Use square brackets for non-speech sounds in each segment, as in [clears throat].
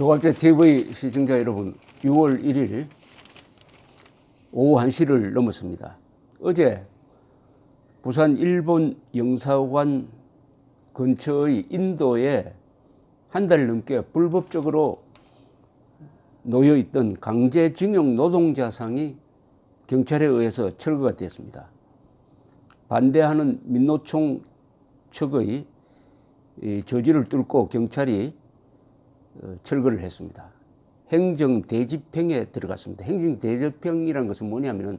조갑제 TV 시청자 여러분, 6월 1일 오후 1시를 넘었습니다. 어제 부산 일본 영사관 근처의 인도에 한 달 넘게 불법적으로 놓여 있던 강제징용 노동자상이 경찰에 의해서 철거가 되었습니다. 반대하는 민노총 측의 이 저지를 뚫고 경찰이 어, 철거를 했습니다. 행정 대집행에 들어갔습니다. 행정 대집행이라는 것은 뭐냐면은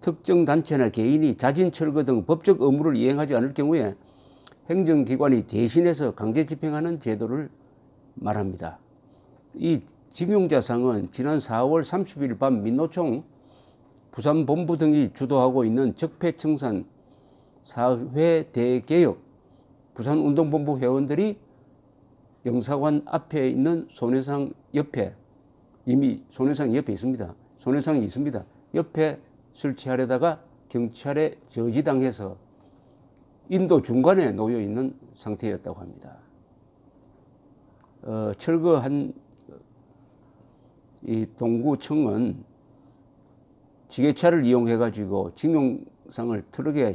특정 단체나 개인이 자진 철거 등 법적 의무를 이행하지 않을 경우에 행정기관이 대신해서 강제 집행하는 제도를 말합니다. 이 징용자상은 지난 4월 30일 밤 민노총 부산 본부 등이 주도하고 있는 적폐청산 사회 대개혁 부산운동본부 회원들이 영사관 앞에 있는 손해상 옆에 이미 손해상이 옆에 있습니다. 손해상이 있습니다. 옆에 설치하려다가 경찰에 저지당해서 인도 중간에 놓여 있는 상태였다고 합니다. 어, 철거한 이 동구청은 지게차를 이용해 가지고 징용상을 트럭에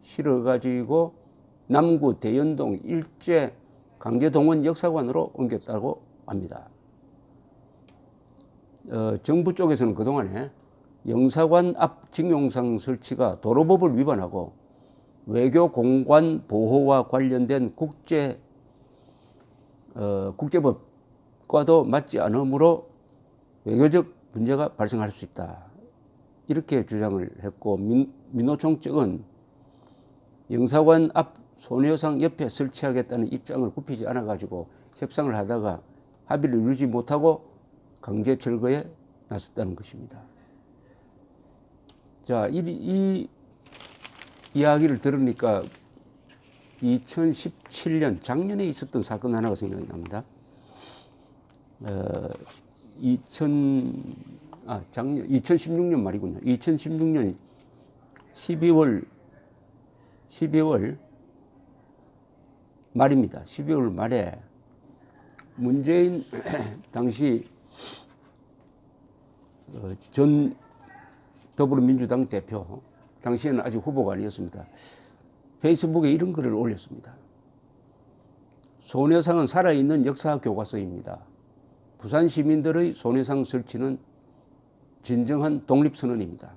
실어 가지고 남구 대연동 일제 강제동원 역사관으로 옮겼다고 합니다. 어, 정부 쪽에서는 그동안에 영사관 앞 징용상 설치가 도로법을 위반하고 외교 공관 보호와 관련된 국제 어, 국제법과도 맞지 않으므로 외교적 문제가 발생할 수 있다. 이렇게 주장을 했고 민, 민노총 측은 영사관 앞 소녀상 옆에 설치하겠다는 입장을 굽히지 않아 가지고 협상을 하다가 합의를 이루지 못하고 강제 철거에 나섰다는 것입니다. 자, 이, 이 이야기를 들으니까 2017년 작년에 있었던 사건 하나가 생각이 납니다. 어, 2000, 아, 작년, 2016년 말이군요. 2016년 12월, 12월 말입니다. 12월 말에 문재인 [clears throat] 당시 어, 전 더불어민주당 대표, 당시에는 아직 후보가 아니었습니다. 페이스북에 이런 글을 올렸습니다. 손해상은 살아있는 역사 교과서입니다. 부산 시민들의 손해상 설치는 진정한 독립선언입니다.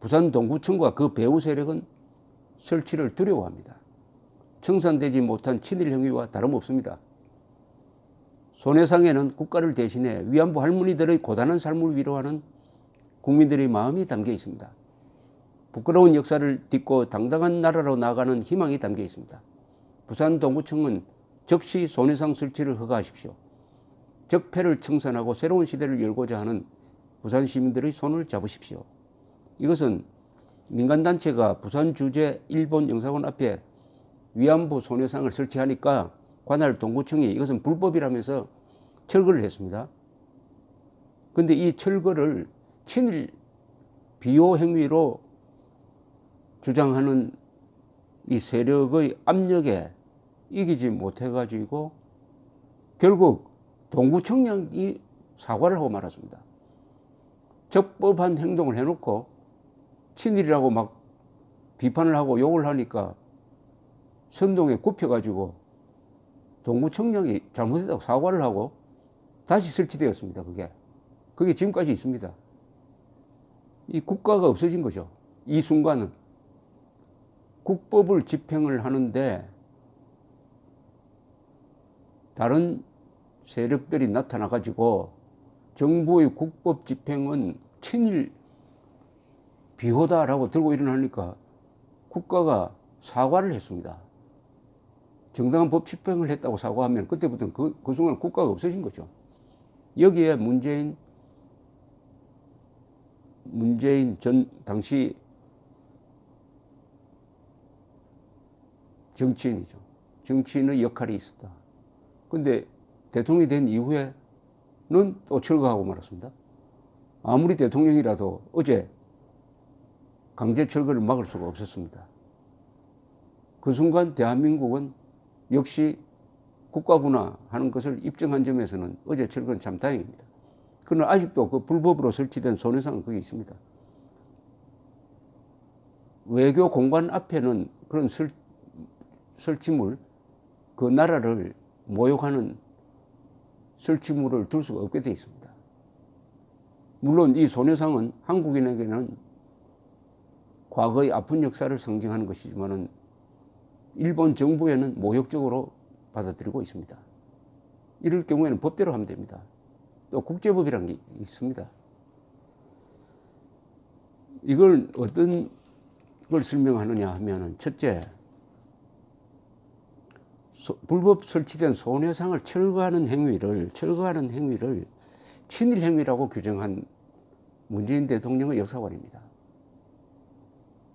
부산 동구청과 그 배후 세력은 설치를 두려워합니다. 청산되지 못한 친일 행위와 다름없습니다. 손해상에는 국가를 대신해 위안부 할머니들의 고단한 삶을 위로하는 국민들의 마음이 담겨 있습니다. 부끄러운 역사를 딛고 당당한 나라로 나가는 희망이 담겨 있습니다. 부산 동구청은 즉시 손해상 설치를 허가하십시오. 적폐를 청산하고 새로운 시대를 열고자 하는 부산 시민들의 손을 잡으십시오. 이것은 민간단체가 부산 주재 일본 영사관 앞에 위안부 손해상을 설치하니까 관할 동구청이 이것은 불법이라면서 철거를 했습니다. 근데 이 철거를 친일 비호 행위로 주장하는 이 세력의 압력에 이기지 못해가지고 결국 동구청장이 사과를 하고 말았습니다. 적법한 행동을 해놓고 친일이라고 막 비판을 하고 욕을 하니까 선동에 굽혀가지고 동구청장이 잘못했다고 사과를 하고 다시 설치되었습니다. 그게. 그게 지금까지 있습니다. 이 국가가 없어진 거죠. 이 순간은. 국법을 집행을 하는데 다른 세력들이 나타나가지고 정부의 국법 집행은 친일 비호다라고 들고 일어나니까 국가가 사과를 했습니다. 정당한 법 집행을 했다고 사과하면 그때부터는 그, 그 순간 국가가 없어진 거죠. 여기에 문재인, 문재인 전 당시 정치인이죠. 정치인의 역할이 있었다. 근데 대통령이 된 이후에는 또 철거하고 말았습니다. 아무리 대통령이라도 어제 강제 철거를 막을 수가 없었습니다. 그 순간 대한민국은 역시 국가구나 하는 것을 입증한 점에서는 어제 철거는 참 다행입니다. 그러나 아직도 그 불법으로 설치된 손해상은 거기 있습니다. 외교 공간 앞에는 그런 설, 설치물, 그 나라를 모욕하는 설치물을 둘 수가 없게 되어 있습니다. 물론 이 손해상은 한국인에게는 과거의 아픈 역사를 상징하는 것이지만은 일본 정부에는 모욕적으로 받아들이고 있습니다. 이럴 경우에는 법대로 하면 됩니다. 또 국제법이라는 게 있습니다. 이걸 어떤 걸 설명하느냐 하면은 첫째, 소, 불법 설치된 손해상을 철거하는 행위를 철거하는 행위를 친일 행위라고 규정한 문재인 대통령의 역사관입니다.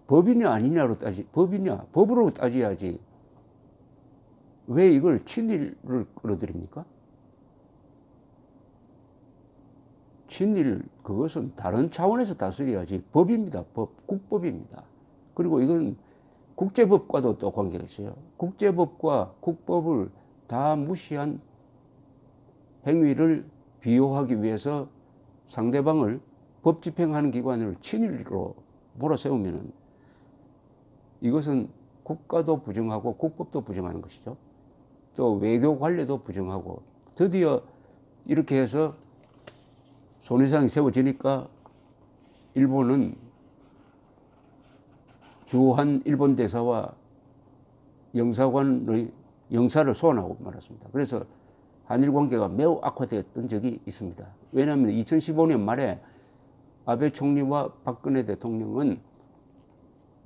법이냐 아니냐로 따지 법이냐 법으로 따져야지 왜 이걸 친일을 끌어들입니까? 친일 그것은 다른 차원에서 다스려야지 법입니다. 법 국법입니다. 그리고 이건 국제법과도 또 관계가 있어요. 국제법과 국법을 다 무시한 행위를 비호하기 위해서 상대방을 법 집행하는 기관을 친일로 몰아세우면은 이것은 국가도 부정하고 국법도 부정하는 것이죠. 또 외교 관례도 부정하고 드디어 이렇게 해서 손해상이 세워지니까 일본은 주한 일본 대사와 영사관의 영사를 소환하고 말았습니다. 그래서 한일 관계가 매우 악화되었던 적이 있습니다. 왜냐하면 2015년 말에 아베 총리와 박근혜 대통령은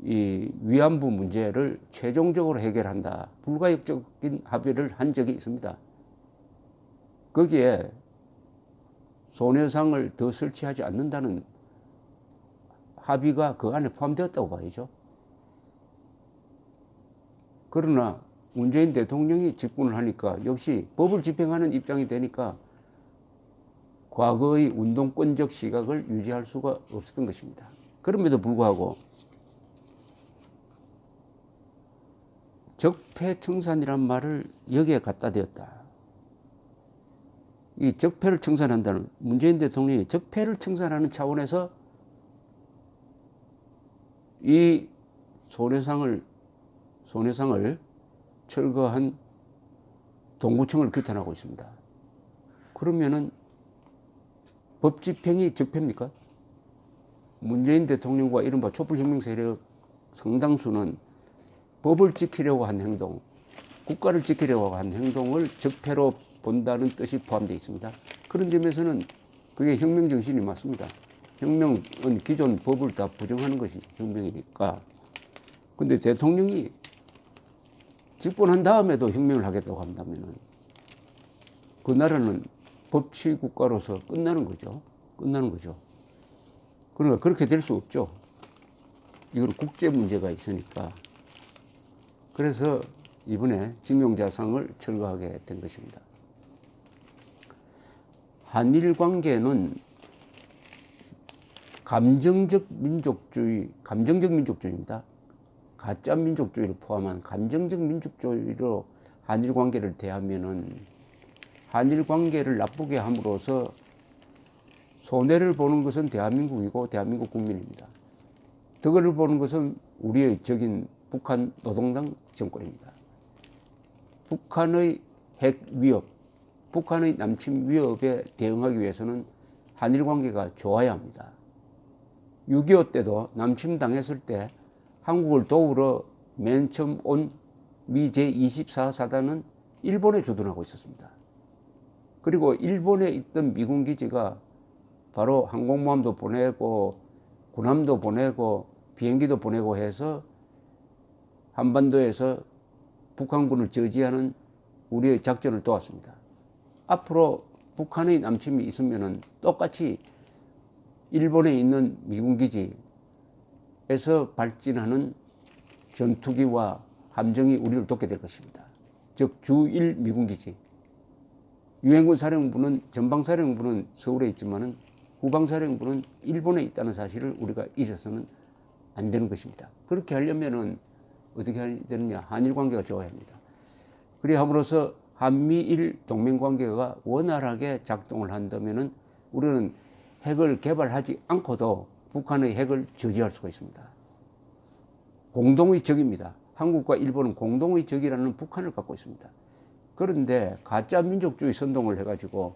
이 위안부 문제를 최종적으로 해결한다. 불가역적인 합의를 한 적이 있습니다. 거기에 손해상을 더 설치하지 않는다는 합의가 그 안에 포함되었다고 봐야죠. 그러나 문재인 대통령이 집권을 하니까 역시 법을 집행하는 입장이 되니까 과거의 운동권적 시각을 유지할 수가 없었던 것입니다. 그럼에도 불구하고 적폐청산이란 말을 여기에 갖다 대었다. 이 적폐를 청산한다는 문재인 대통령이 적폐를 청산하는 차원에서 이 손해상을 손해상을 철거한 동구청을 규탄하고 있습니다. 그러면은 법 집행이 적폐입니까? 문재인 대통령과 이른바 촛불혁명 세력 상당수는 법을 지키려고 한 행동, 국가를 지키려고 한 행동을 적폐로 본다는 뜻이 포함되어 있습니다. 그런 점에서는 그게 혁명 정신이 맞습니다. 혁명은 기존 법을 다 부정하는 것이 혁명이니까. 근데 대통령이 집권한 다음에도 혁명을 하겠다고 한다면은 그 나라는 법치 국가로서 끝나는 거죠. 끝나는 거죠. 그러니까 그렇게 될 수 없죠. 이건 국제 문제가 있으니까. 그래서 이번에 징용자상을 철거하게 된 것입니다. 한일 관계는 감정적 민족주의, 감정적 민족주의입니다. 가짜 민족주의를 포함한 감정적 민족주의로 한일 관계를 대하면은 한일 관계를 나쁘게 함으로써 손해를 보는 것은 대한민국이고 대한민국 국민입니다. 덕을 보는 것은 우리의 적인 북한 노동당 정권입니다. 북한의 핵 위협, 북한의 남침 위협에 대응하기 위해서는 한일 관계가 좋아야 합니다. 6.25 때도 남침 당했을 때 한국을 도우러 맨 처음 온 미 제24사단은 일본에 주둔하고 있었습니다. 그리고 일본에 있던 미군 기지가 바로 항공모함도 보내고 군함도 보내고 비행기도 보내고 해서 한반도에서 북한군을 저지하는 우리의 작전을 도왔습니다. 앞으로 북한의 남침이 있으면은 똑같이 일본에 있는 미군 기지에서 발진하는 전투기와 함정이 우리를 돕게 될 것입니다. 즉 주1 미군 기지. 유엔군 사령부는 전방 사령부는 서울에 있지만은 후방 사령부는 일본에 있다는 사실을 우리가 잊어서는 안 되는 것입니다. 그렇게 하려면은 어떻게 해야 되느냐? 한일 관계가 좋아야 합니다. 그래 함으로써 한미일 동맹 관계가 원활하게 작동을 한다면은 우리는 핵을 개발하지 않고도 북한의 핵을 저지할 수가 있습니다. 공동의 적입니다. 한국과 일본은 공동의 적이라는 북한을 갖고 있습니다. 그런데 가짜 민족주의 선동을 해가지고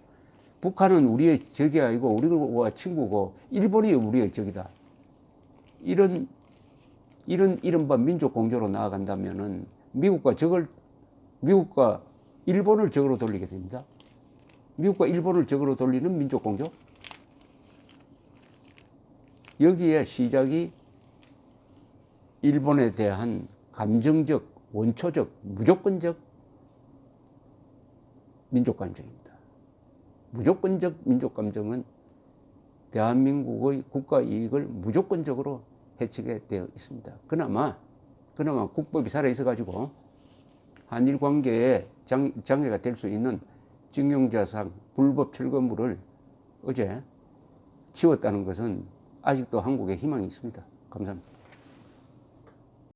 북한은 우리의 적이 아니고 우리와 친구고 일본이 우리의 적이다. 이런 이런 이른바 민족 공조로 나아간다면은 미국과 적을 미국과 일본을 적으로 돌리게 됩니다. 미국과 일본을 적으로 돌리는 민족 공조. 여기에 시작이 일본에 대한 감정적, 원초적, 무조건적 민족 감정입니다. 무조건적 민족 감정은 대한민국의 국가 이익을 무조건적으로 해치게 되어 있습니다. 그나마 그나마 국법이 살아 있어 가지고 한일 관계에 장, 장애가 될 수 있는 징용자상 불법 철거물을 어제 치웠다는 것은 아직도 한국에 희망이 있습니다. 감사합니다.